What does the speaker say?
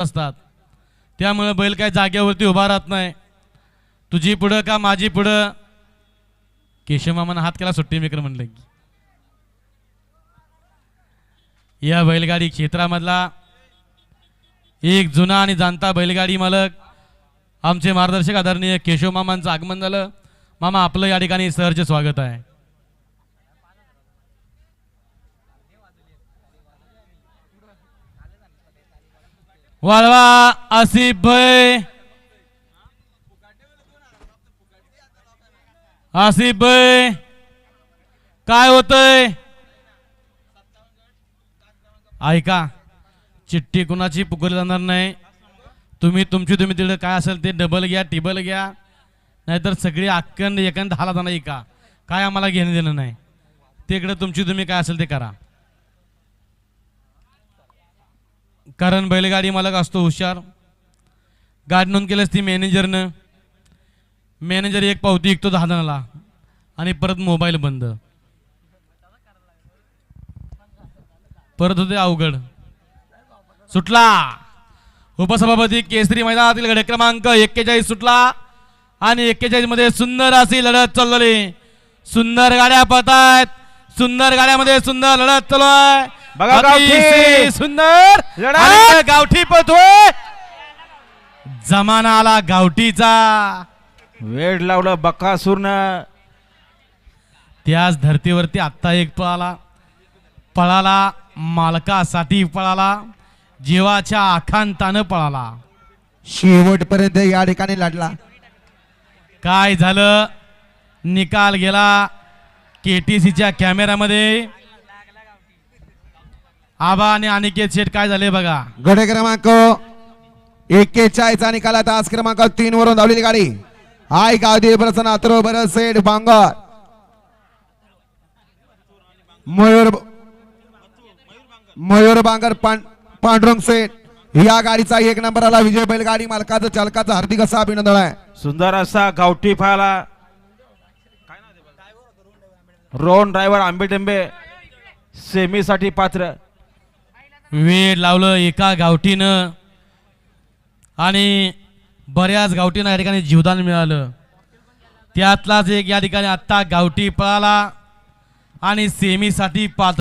असतात. त्यामुळे बैल काय जागेवरती उभा राहत नाही. तुझी पुढं का माझी पुढं? केशवमामानं हात केला सुट्टी मेकर म्हणलं की. या बैलगाडी क्षेत्रामधला एक जुना आणि जाणता बैलगाडी मालक आमचे मार्गदर्शक आदरणीय केशव मामांचं आगमन झालं. मामा आपलं या ठिकाणी सहर्ष स्वागत आहे. वाळवा आसिफ भाई आसिफ भाई काय होतंय? ऐका चिठ्ठी कुणाची पुकारली जाणार नाही. तुम्ही तुमची तुम्ही तिकडे काय असेल ते डबल घ्या टिबल घ्या. नाहीतर सगळी अक्कंड एकंद हालात नाही का? काय आम्हाला घेणं देणं नाही. तिकडे तुमची तुम्ही काय असेल ते करा. कारण बैलगाडी मालक असतो हुशार. गाडी नोंद केली ती मॅनेजरनं मॅनेजर एक पावती विकतो दहा जणाला आणि परत मोबाईल बंद. परत होते अवघड. सुटला. उपसभापती केसरी मैदानातील गडे क्रमांक एक्केचाळीस सुटला. आणि एक्केचाळीसमध्ये सुंदर अशी लढत चाललेली सुंदर गाड्या पळतायत. सुंदर गाड्यामध्ये सुंदर लढत चालू आहे. बघा गावठी. सुंदर गावठी पळतोय. जमाना आला गावठीचा. वेळ लावलं बकासूरनं. त्याच धर्तीवरती आत्ता एक पळाला. पळाला मालकासाठी पळाला जीवाच्या आखांतानं पळाला. शेवटपर्यंत या ठिकाणी लढला. काय झालं? निकाल गेला. केटीसीच्या कॅमेऱ्यामध्ये आबा आणि अनिकेत शेठ काय झाले बघा? गडे क्रमांक एक्केचाळीसचा निकाला तास क्रमांक तीन वरून धावलेली गाडी. हाय गावदेवी प्रसन्न अथर्व भरत सेठ बांगर मयूर मयूर बांगर पां- पांडुरंग सेठ. या गाडीचा एक नंबर आला विजय बैलगाडी मालकाचं चालकाचं हार्दिक असं अभिनंदन आहे. सुंदर असा गावठी फाला रोहन ड्रायव्हर आंबेडेंबे सेमीसाठी पात्र. वेळ लावलं एका गावठीनं आणि बऱ्याच गावठीनं या ठिकाणी जीवदान मिळालं. त्यातलाच एक या ठिकाणी आत्ता गावठी पळाला आणि सेमीसाठी पात्र